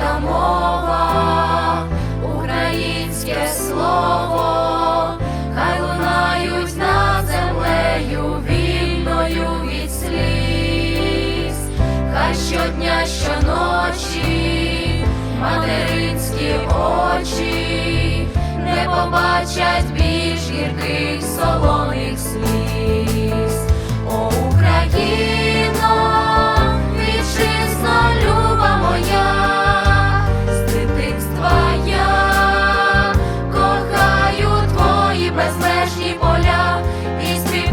українська мова, українське слово, хай лунають над землею вільною від сліз, хай щодня, щоночі, материнські очі не побачать більш гірких солоних сліз.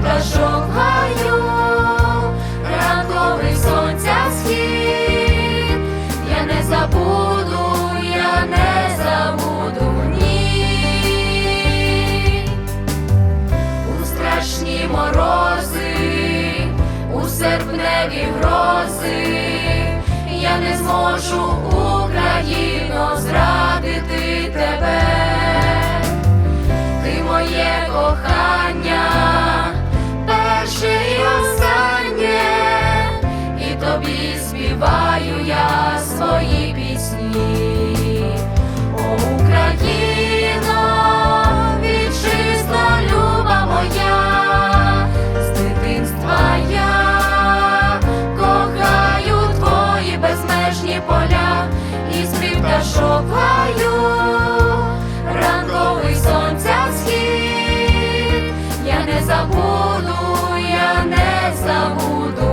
Пташок гаю, ранковий я не забуду, я не забуду ні. У страшні морози, у серпневі грози, я не зможу Україно пісні, О, Україна, вітчизна люба моя, з дитинства я кохаю твої безмежні поля і спів ранковий сонця схід, я не забуду, я не забуду.